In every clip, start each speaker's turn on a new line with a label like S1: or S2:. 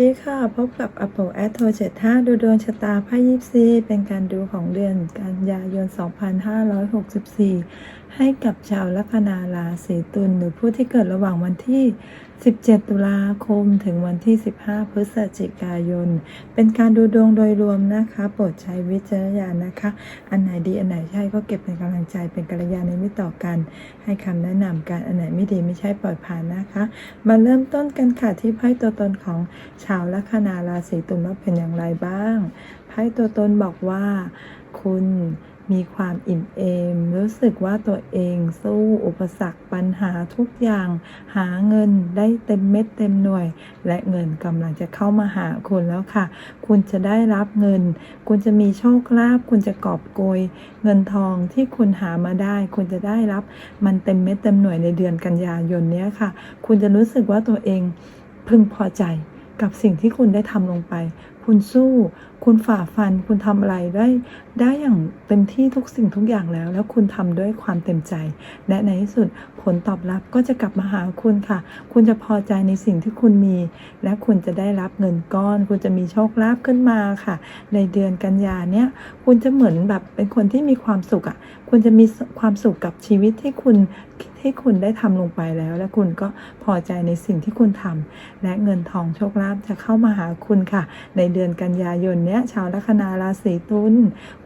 S1: ดีค่ะ พบกับ Apple a d โทเจ็ดห้าดูดวงชะตาไพ่ยิปซีเป็นการดูของเดือนกันยายน 2564 ให้กับชาวลัคนาราศีตุลหรือผู้ที่เกิดระหว่างวันที่ 17 ตุลาคม ถึงวันที่ 15 พฤศจิกายน เป็นการดูดวงโดยรวมนะคะ โปรดใช้วิจารณญาณนะคะ อันไหนดีอันไหนใช่ก็เก็บเป็นกำลังใจเป็นกัลยาณมิตรต่อกัน ให้คำแนะนำกันอันไหนไม่ดีไม่ใช่ปล่อยผ่านนะคะ มาเริ่มต้นกันค่ะที่ไพ่ตัวตนของชาวลัคนาราศีตุลว่าเป็นอย่างไรบ้างไพ่ตัวตนบอกว่าคุณ มีความอิ่มเอม รู้สึกว่าตัวเองสู้อุปสรรคปัญหาทุกอย่าง หาเงินได้เต็มเม็ดเต็มหน่วย และเงินกำลังจะเข้ามาหาคุณแล้วค่ะ คุณจะได้รับเงิน คุณจะมีโชคลาภคุณจะกอบโกย เงินทองที่คุณหามาได้ คุณจะได้รับมันเต็มเม็ดเต็มหน่วยในเดือนกันยายนนี้ค่ะ คุณจะรู้สึกว่าตัวเองพึงพอใจ กับสิ่งที่คุณได้ทำลงไป คุณสู้ คุณฝ่าฟัน คุณทำอะไรได้ ได้อย่างเต็มที่ทุกสิ่งทุกอย่างแล้ว แล้วคุณทำด้วยความเต็มใจ และในที่สุดผลตอบรับก็จะกลับมาหาคุณค่ะ คุณจะพอใจในสิ่งที่คุณมี และคุณจะได้รับเงินก้อน คุณจะมีโชคลาภขึ้นมาค่ะ ในเดือนกันยาเนี้ย คุณจะเหมือนแบบเป็นคนที่มีความสุขอะ่ะ คุณจะมีความสุขกับชีวิตที่คุณ ที่คุณได้ทำลงไปแล้ว และคุณก็พอใจในสิ่งที่คุณทำและเงินทองโชคลาภจะเข้ามาหาคุณค่ะ ในเดือนกันยายนเนี้ยชาวลัคนาราศีตุล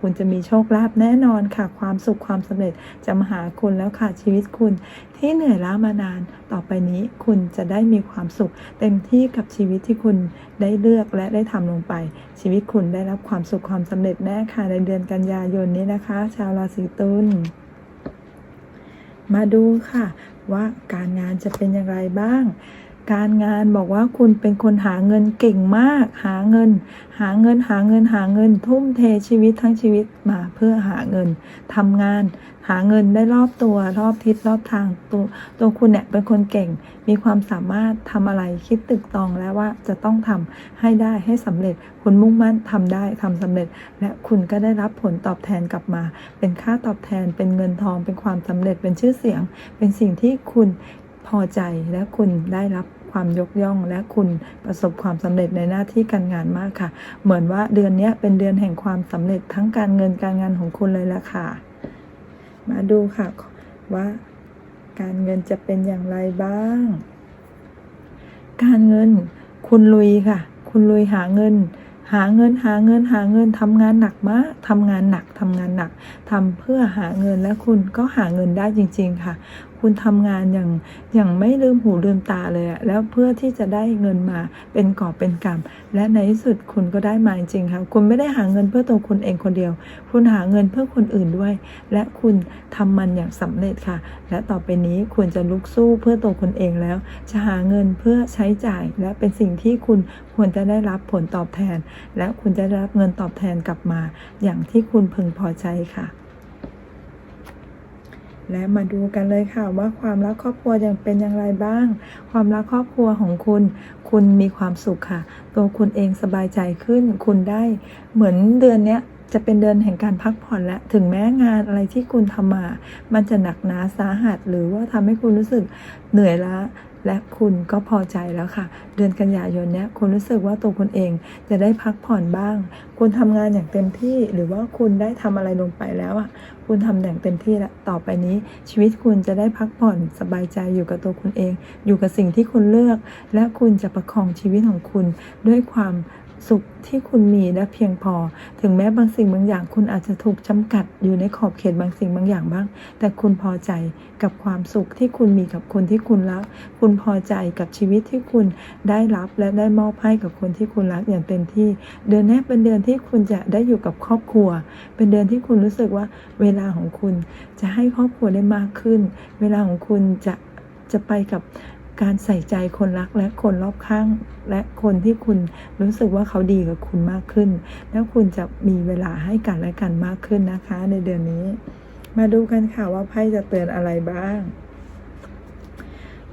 S1: คุณจะมีโชคลาภแน่นอนค่ะ ความสุขความสำเร็จจะมาหาคุณแล้วค่ะชีวิตคุณ ที่เหนื่อยล้ามานาน ต่อไปนี้คุณจะได้มีความสุข เต็มที่กับชีวิตที่คุณได้เลือกและได้ทำลงไป ชีวิตคุณได้รับความสุขความสำเร็จแน่ค่ะในเดือนกันยายนนี้นะคะ ชาวราศีตุล มาดูค่ะ ว่าการงานจะเป็นอย่างไรบ้าง การงานบอกว่าคุณเป็นคนหาเงินเก่งมาก หาเงิน หาเงินหาเงินหาเงิน ทุ่มเทชีวิตทั้งชีวิตมาเพื่อหาเงินทำงาน หาเงินได้รอบตัวรอบทิศรอบทางตัวตัวคุณเนี่ยเป็นคนเก่ง มีความสามารถทำอะไรคิดตึกตองแล้วว่าจะต้องทำให้ได้ให้สำเร็จ คุณมุ่งมั่นทำได้ทำสำเร็จ และคุณก็ได้รับผลตอบแทนกลับมา เป็นค่าตอบแทนเป็นเงินทองเป็นความสำเร็จเป็นชื่อเสียง เป็นสิ่งที่คุณพอใจและคุณได้รับ ความยกย่อง และคุณประสบความสำเร็จในหน้าที่การงานมากค่ะ เหมือนว่าเดือนนี้เป็นเดือนแห่งความสำเร็จทั้งการเงินการงานของคุณเลยละค่ะ มาดูค่ะว่าการเงินจะเป็นอย่างไรบ้าง การเงินคุณลุยค่ะ คุณลุยหาเงิน หาเงินหาเงินหาเงินทำงานหนักมากทำงานหนักทำงานหนักทำเพื่อหาเงินและคุณก็หาเงินได้จริง ๆ ค่ะ คุณทำงานอย่างอย่างไม่ลืมหูลืมตาเลยอะแล้วเพื่อที่จะได้เงินมาเป็นกอบเป็นกำและในที่สุดคุณก็ได้มาจริงค่ะคุณไม่ได้หาเงินเพื่อตัวคุณเองคนเดียว คุณหาเงินเพื่อคนอื่นด้วย และคุณทำมันอย่างสำเร็จค่ะ และต่อไปนี้คุณจะลุกสู้เพื่อตัวคุณเองแล้ว จะหาเงินเพื่อใช้จ่าย และเป็นสิ่งที่คุณควรจะได้รับผลตอบแทน และคุณจะได้รับเงินตอบแทนกลับมา อย่างที่คุณพึงพอใจค่ะ และมาดูกันเลยค่ะว่าความรักครอบครัวยังเป็นอย่างไรบ้าง ความรักครอบครัวของคุณ คุณมีความสุขค่ะ ตัวคุณเองสบายใจขึ้น คุณได้เหมือนเดือนเนี้ย จะเป็นเดือนแห่งการพักผ่อนและ ถึงแม้งานอะไรที่คุณทำมา มันจะหนักหนาสาหัส หรือว่าทำให้คุณรู้สึกเหนื่อยล้าและคุณก็พอใจแล้วค่ะ เดือนกันยายนเนี้ยคุณรู้สึกว่าตัวคุณเองจะได้พักผ่อนบ้าง คุณทำงานอย่างเต็มที่หรือว่าคุณได้ทำอะไรลงไปแล้วอะ คุณทำอย่างเต็มที่แล้วต่อไปนี้ ชีวิตคุณจะได้พักผ่อนสบายใจอยู่กับตัวคุณเอง อยู่กับสิ่งที่คุณเลือก และคุณจะประคองชีวิตของคุณด้วยความ สุขที่คุณมีและเพียงพอ ถึงแม้บางสิ่งบางอย่าง คุณอาจจะถูกจำกัดอยู่ในขอบเขตบางสิ่งบางอย่างบ้าง แต่คุณพอใจกับความสุขที่คุณมีกับคนที่คุณรัก คุณพอใจกับชีวิตที่คุณได้รับและได้มอบให้กับคนที่คุณรักอย่างเต็มที่ เดือนนี้เป็นเดือนที่คุณจะได้อยู่กับครอบครัว เป็นเดือนที่คุณรู้สึกว่าเวลาของคุณจะให้ครอบครัวได้มากขึ้น เวลาของคุณจะจะไปกับ การใส่ใจคนรักและคนรอบข้าง และคนที่คุณรู้สึกว่าเขาดีกับคุณมากขึ้น แล้วคุณจะมีเวลาให้กันและกันมากขึ้นนะคะ ในเดือนนี้ มาดูกันค่ะว่าไพ่จะเตือนอะไรบ้าง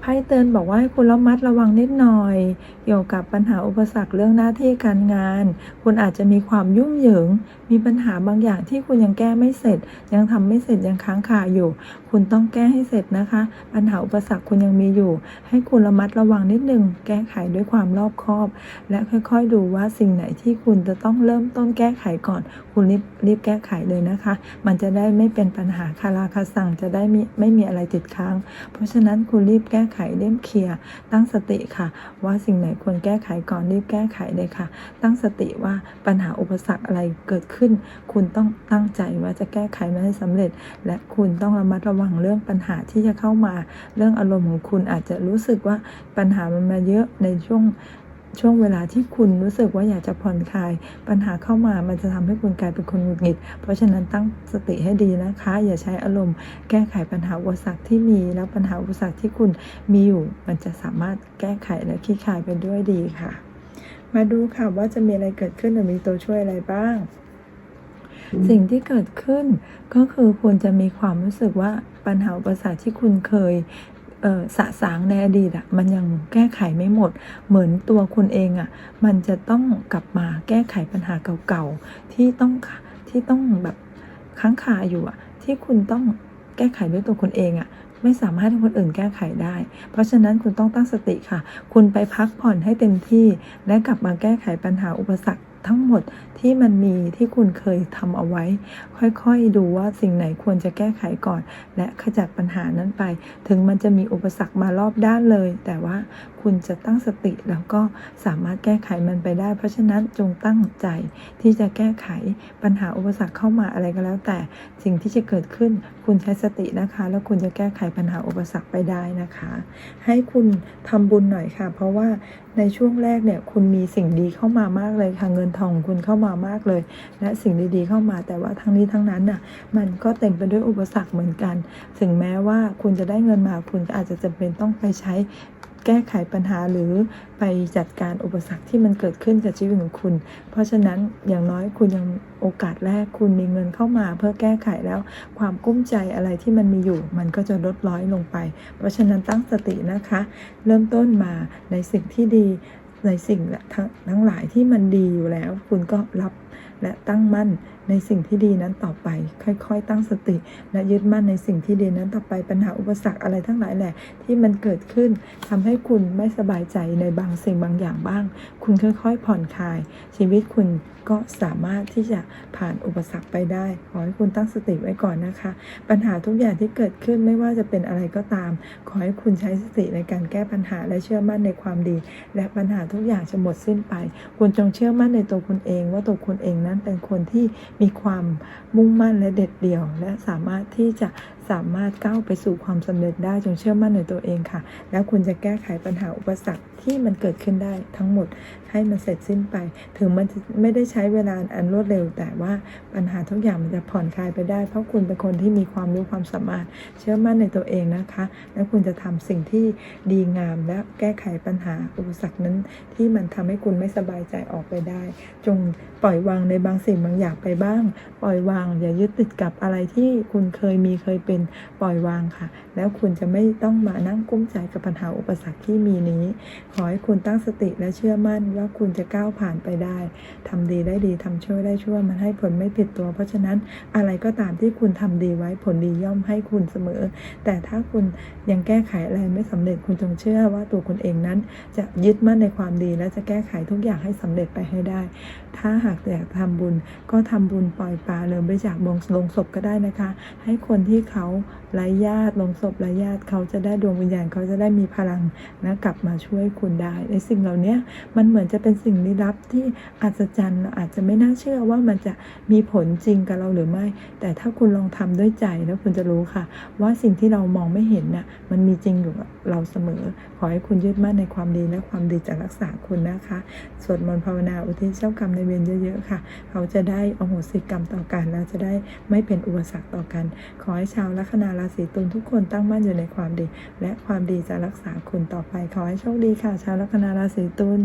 S1: ไพ่เตือนบอกว่าให้คุณระมัดระวังนิดหน่อย เกี่ยวกับปัญหาอุปสรรคเรื่องหน้าที่การงาน คุณอาจจะมีความยุ่งเหยิง มีปัญหาบางอย่างที่คุณยังแก้ไม่เสร็จ ยังทำไม่เสร็จยังค้างคาอยู่ คุณต้องแก้ให้เสร็จนะคะ ปัญหาอุปสรรคคุณยังมีอยู่ ให้คุณระมัดระวังนิดนึง แก้ไขด้วยความรอบคอบ และค่อยๆดูว่าสิ่งไหนที่คุณจะต้องเริ่มต้นแก้ไขก่อน คุณรีบรีบแก้ไขเลยนะคะ มันจะได้ไม่เป็นปัญหาคาราคาสั่งจะได้ไม่ไม่มีอะไรติดค้าง เพราะฉะนั้นคุณรีบแก้ไขเรีบเคลียร์ตั้งสติค่ะ ว่าสิ่งไหนควรแก้ไขก่อนรีบแก้ไขเลยค่ะ ตั้งสติว่าปัญหาอุปสรรคอะไรเกิดขึ้น คุณต้องตั้งใจว่าจะแก้ไขมันให้สำเร็จ และคุณต้องระมัดระวังเรื่องปัญหาที่จะเข้ามา เรื่องอารมณ์ของคุณอาจจะรู้สึกว่าปัญหามันมาเยอะในช่วง ช่วงเวลาที่คุณรู้สึกว่าอยากจะผ่อนคลาย ปัญหาเข้ามามันจะทำให้คุณกลายเป็นคนหงุดหงิด เพราะฉะนั้นตั้งสติให้ดีนะคะ อย่าใช้อารมณ์แก้ไขปัญหาอุปสรรคที่มี แล้วปัญหาอุปสรรคที่คุณมีอยู่ มันจะสามารถแก้ไขและคลี่คลายไปด้วยดีค่ะ มาดูค่ะว่าจะมีอะไรเกิดขึ้นหรือมีตัวช่วยอะไรบ้าง สิ่งที่เกิดขึ้นก็คือคุณจะมีความรู้สึกว่าปัญหาอุปสรรคที่คุณเคย สะสางในอดีตอะมันยังแก้ไขไม่หมด เหมือนตัวคุณเองอะมันจะต้องกลับมาแก้ไขปัญหาเก่าๆที่ต้องที่ต้องแบบค้างคาอยู่อะที่คุณต้องแก้ไขด้วยตัวคุณเองอะไม่สามารถให้คนอื่นแก้ไขได้ เพราะฉะนั้นคุณต้องตั้งสติค่ะ คุณไปพักผ่อนให้เต็มที่ และกลับมาแก้ไขปัญหาอุปสรรค ทั้งหมดที่มันมีที่คุณเคยทำเอาไว้ ค่อยๆดูว่าสิ่งไหนควรจะแก้ไขก่อน และขจัดปัญหานั้นไป ถึงมันจะมีอุปสรรคมารอบด้านเลย แต่ว่าคุณจะตั้งสติแล้วก็สามารถแก้ไขมันไปได้ เพราะฉะนั้นจงตั้งใจที่จะแก้ไขปัญหาอุปสรรคเข้ามาอะไรก็แล้ว แต่สิ่งที่จะเกิดขึ้น คุณใช้สตินะคะ แล้วคุณจะแก้ไขปัญหาอุปสรรคไปได้นะคะ ให้คุณทำบุญหน่อยค่ะ เพราะว่า ในช่วงแรกเนี่ยคุณมีสิ่งดีเข้ามามากเลยค่ะเงินทองคุณเข้ามามากเลย และสิ่งดีๆเข้ามาแต่ว่าทั้งนี้ทั้งนั้นน่ะมันก็เต็มไปด้วยอุปสรรคเหมือนกัน ถึงแม้ว่าคุณจะได้เงินมาคุณก็อาจจะจำเป็นต้องไปใช้ แก้ไขปัญหาหรือไปจัดการอุปสรรคที่มันเกิดขึ้นกับชีวิตของคุณ เพราะฉะนั้นอย่างน้อยคุณยังโอกาสแรกคุณมีเงินเข้ามา เพื่อแก้ไขแล้วความกุ้มใจอะไรที่มันมีอยู่ มันก็จะลดร้อยลงไป เพราะฉะนั้นตั้งสตินะคะ เริ่มต้นมาในสิ่งที่ดีในสิ่งทั้งทั้งหลายที่มันดีอยู่แล้ว คุณก็รับและตั้งมั่น ในสิ่งที่ดีนั้นต่อไป ค่อยๆ ตั้งสติ และยึดมั่นในสิ่งที่ดีนั้นต่อไปปัญหาอุปสรรคอะไรทั้งหลายแหละ ที่มันเกิดขึ้นทำให้คุณไม่สบายใจในบางสิ่งบางอย่างบ้าง คุณค่อยๆ ผ่อนคลาย ชีวิตคุณก็สามารถที่จะผ่านอุปสรรคไปได้ ขอให้คุณตั้งสติไว้ก่อนนะคะ ปัญหาทุกอย่างที่เกิดขึ้นไม่ว่าจะเป็นอะไรก็ตาม ขอให้คุณใช้สติในการแก้ปัญหาและเชื่อมั่นในความดี และปัญหาทุกอย่างจะหมดสิ้นไป คุณจงเชื่อมั่นในตัวคุณเอง ว่าตัวคุณเองนั้นเป็นคนที่มีความมุ่งมั่นและเด็ดเดี่ยว และสามารถที่จะสามารถก้าวไปสู่ความสำเร็จได้จงเชื่อมั่นในตัวเองค่ะ แล้วคุณจะแก้ไขปัญหาอุปสรรคที่มันเกิดขึ้นได้ทั้งหมดให้มันเสร็จสิ้นไป ถึงมันจะไม่ได้ใช้เวลาอันรวดเร็ว แต่ว่าปัญหาทุกอย่างมันจะผ่อนคลายไปได้ เพราะคุณเป็นคนที่มีความรู้ความสามารถ เชื่อมั่นในตัวเองนะคะ และคุณจะทำสิ่งที่ดีงามและแก้ไขปัญหาอุปสรรคนั้น ที่มันทำให้คุณไม่สบายใจออกไปได้ จงปล่อยวางในบางสิ่งบางอย่างไปบ้าง ปล่อยวางอย่ายึดติดกับอะไรที่คุณเคยมีเคยเป็นปล่อยวางค่ะ แล้วคุณจะไม่ต้องมานั่งกุ้มใจกับปัญหาอุปสรรคที่มีนี้ ขอให้คุณตั้งสติและเชื่อมั่นว่าคุณจะก้าวผ่านไปได้ทำดีได้ดีทำชั่วได้ชั่วมันให้ผลไม่ผิดตัว เพราะฉะนั้นอะไรก็ตามที่คุณทำดีไว้ผลดีย่อมให้คุณเสมอ แต่ถ้าคุณยังแก้ไขอะไรไม่สำเร็จคุณจงเชื่อว่าตัวคุณเองนั้น จะยึดมั่นในความดีและจะแก้ไขทุกอย่างให้สำเร็จไปให้ได้ ถ้าหากอยากทำบุญก็ทำบุญปล่อยปลาหรือบริจาคบงลงศพก็ได้นะคะ ให้คนที่เขาไร้ญาติลงศพไร้ญาติเขาจะได้ดวงวิญญาณเขาจะได้มีพลังนะกลับมาช่วยคุณได้ในสิ่งเหล่านี้มันเหมือนจะเป็นสิ่งลี้ลับที่อัศจรรย์อาจจะไม่น่าเชื่อว่ามันจะมีผลจริงกับเราหรือไม่ แต่ถ้าคุณลองทำด้วยใจแล้วคุณจะรู้ค่ะ ว่าสิ่งที่เรามองไม่เห็นน่ะมันมีจริงอยู่เราเสมอ ขอให้คุณยึดมั่นในความดีและความดีจะรักษาคุณนะคะสวดมนต์ภาวนาอุทิศเจ้ากรรมในเวรเยอะๆค่ะ เขาจะได้อโหสิกรรมต่อกันแล้วจะได้ไม่เป็นอุปสรรคต่อกัน ขอให้ชาวลัคนาราศีตุลทุกคนตั้งมั่นอยู่ในความดี และความดีจะรักษาคุณต่อไปขอให้โชคดีค่ะ ชาวลัคนาราศีตุล